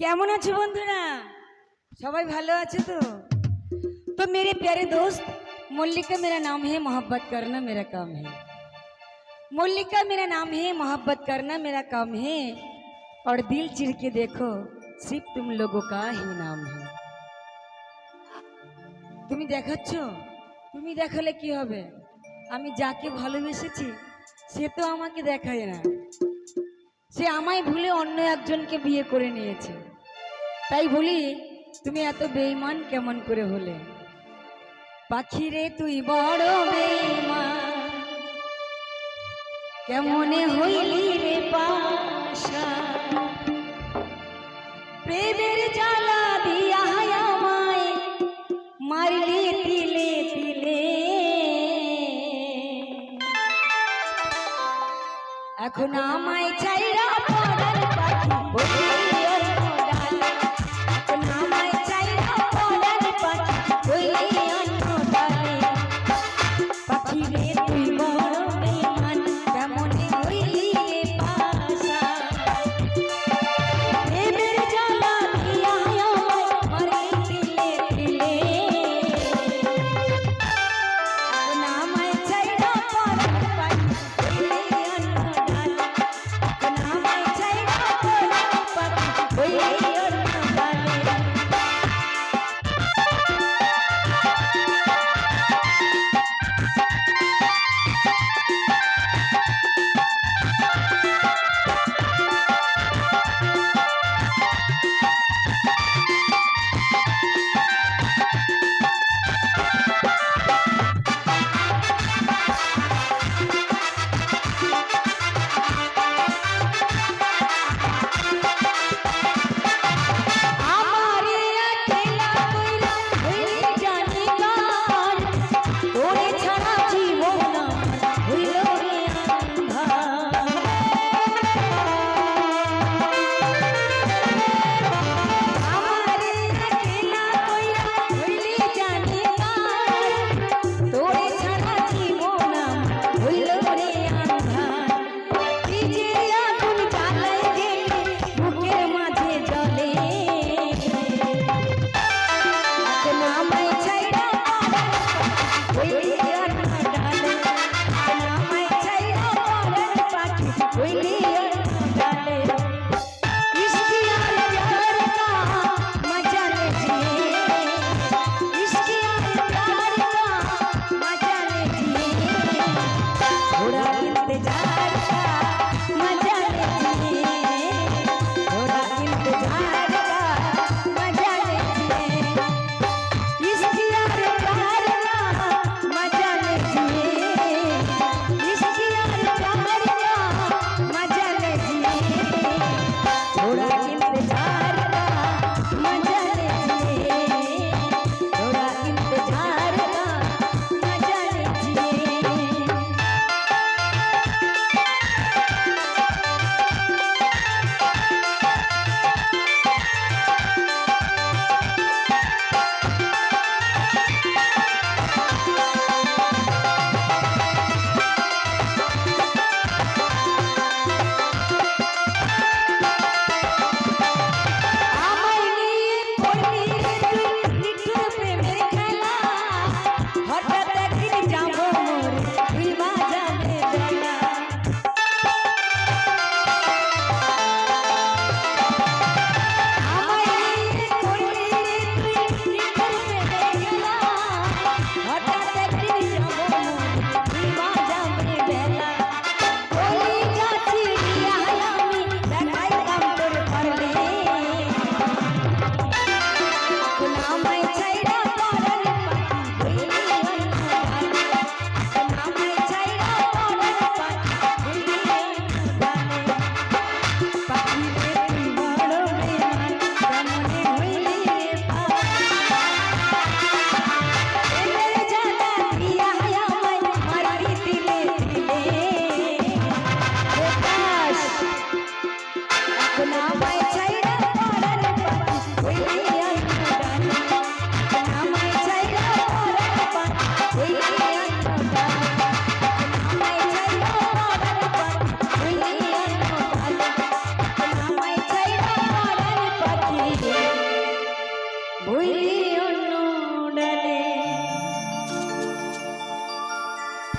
কেমন আছো বন্ধুরা সবাই ভালো আছে তো तो मेरे प्यारे दोस्त मल्लिका मेरा नाम है मोहब्बत करना मेरा काम है मल्लिका मेरा नाम है मोहब्बत करना मेरा काम है और दिल चिर के देखो सिर्फ तुम लोगों का ही नाम है তুমি দেখাচ্ছ তুমি দেখালে কি হবে আমি যাকে ভালোবেসেছি সে তো আমাকে দেখায় না সে আমায় ভুলে অন্য একজনকে বিয়ে করে নিয়েছে। তাই বলি, তুমি এত বেইমান কেমন করে হলে? পাখি রে তুই বড় বেইমান কেমনে হইলি রে পাশা? প্রেমের জ্বালা দিয়া আমায়, মারলি এখন আমায় ছাইরা পড়ার